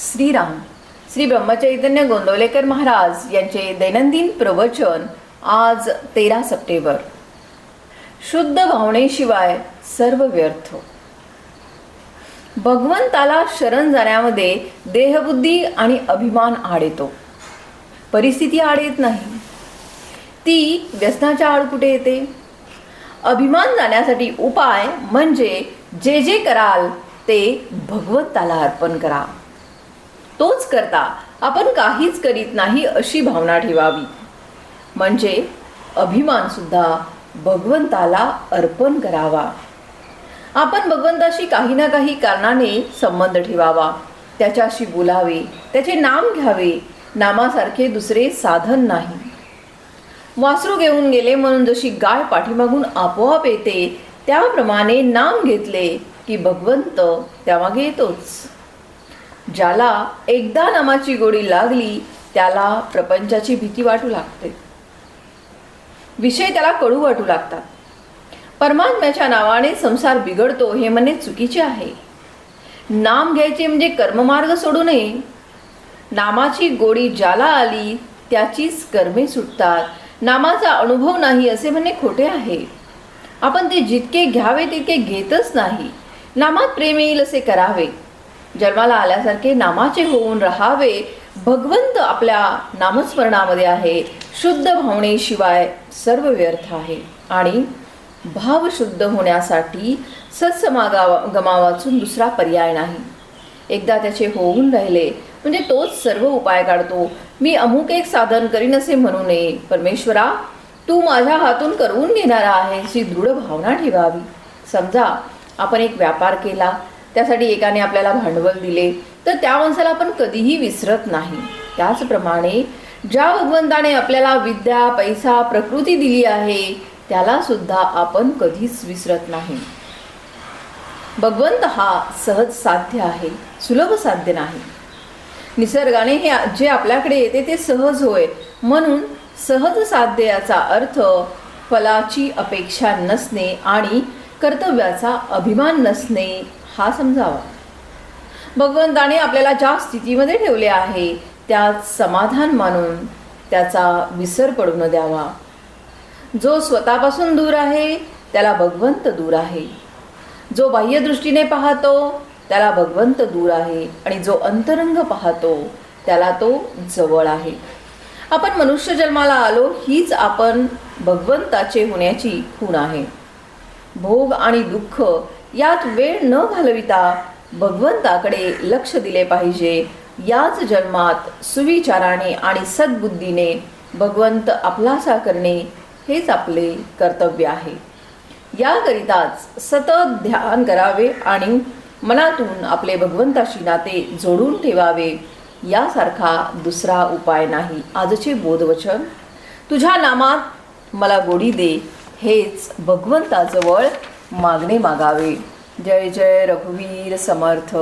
श्रीराम. श्री ब्रह्मचैतन्य गोंदवलेकर महाराज यांचे दैनंदिन प्रवचन आज तेरा सप्टेंबर. शुद्ध भावनेशिवाय सर्व व्यर्थ. भगवंताला शरण जाण्यामध्ये देहबुद्धी आणि अभिमान आड येतो. परिस्थिती आड येत नाही. ती व्यसनाच्या आड कुठे येते? अभिमान जाण्यासाठी उपाय म्हणजे जे जे कराल ते भगवंताला अर्पण करा. तोच करता आपण काहीच करीत नाही अशी भावना ठेवावी. म्हणजे अभिमानसुद्धा भगवंताला अर्पण करावा. आपण भगवंताशी काही ना काही कारणाने संबंध ठेवावा. त्याच्याशी बोलावे त्याचे नाम घ्यावे नामासारखे दुसरे साधन नाही. वासरू घेऊन गेले म्हणून जशी गाय पाठीमागून आपोआप येते त्याप्रमाणे नाम घेतले की भगवंत त्यामागे येतोच. ज्याला एकदा नामाची गोडी लागली त्याला प्रपंचाची भीती वाटू लागते. विषय त्याला कडू वाटू लागतात. परमात्म्याच्या नावाने संसार बिघडतो हे म्हणणे चुकीचे आहे. नाम घ्यायचे म्हणजे कर्ममार्ग सोडू नये. नामाची गोडी ज्याला आली त्याचीच कर्मे सुटतात. नामाचा अनुभव नाही असे म्हणणे खोटे आहे. आपण ते जितके घ्यावे तितके घेतच नाही. नामात प्रेम येईल असे करावे. जन्माला आल्यासारखे नामाचे होऊन राहावे. भगवंत आपल्या नामस्मरणामध्ये आहे. शुद्ध भावनेशिवाय सर्व व्यर्थ आहे. आणि भाव शुद्ध होण्यासाठी सत्समागा गमा वाचून दुसरा पर्याय नाही. एकदा त्याचे होऊन राहिले म्हणजे तोच सर्व उपाय काढतो. मी अमुक एक साधन करीन असे म्हणू नये. परमेश्वरा तू माझ्या हातून करवून घेणारा आहे ही दृढ भावना ठेवावी. समजा आपण एक व्यापार केला त्यासाठी एकाने आपल्याला भांडवल दिले. तर त्या माणसाला आपण कधीही विसरत नाही. त्याचप्रमाणे ज्या भगवंताने आपल्याला विद्या पैसा प्रकृती दिली आहे त्याला सुद्धा आपण कधीच विसरत नाही. भगवंत हा सहज साध्य आहे सुलभ साध्य नाही. निसर्गाने हे जे आपल्याकडे येते ते सहज होय. म्हणून सहज साध्य याचा अर्थ फलाची अपेक्षा नसणे आणि कर्तव्याचा अभिमान नसणे हा समजावा. भगवंताने आपल्याला ज्या स्थितीमध्ये ठेवले आहे त्यात समाधान मानून त्याचा विसर पडू न द्यावा. जो स्वतःपासून दूर आहे त्याला भगवंत दूर आहे. जो बाह्यदृष्टीने पाहतो त्याला भगवंत दूर आहे. आणि जो अंतरंग पाहतो त्याला तो जवळ आहे. आपण मनुष्य जन्माला आलो हीच आपण भगवंताचे होण्याची खूण आहे. भोग आणि दुःख यात वेळ न घालविता भगवंताकडे लक्ष दिले पाहिजे. याच जन्मात सुविचाराने आणि सद्बुद्धीने भगवंत आपलासा करणे हेच आपले कर्तव्य आहे. याकरिताच सतत ध्यान करावे आणि मनातून आपले भगवंताशी नाते जोडून ठेवावे यासारखा दुसरा उपाय नाही. आजचे बोधवचन तुझ्या नामात मला गोडी दे हेच भगवंताजवळ मागणी मागावे. जय जय रघुवीर समर्थ.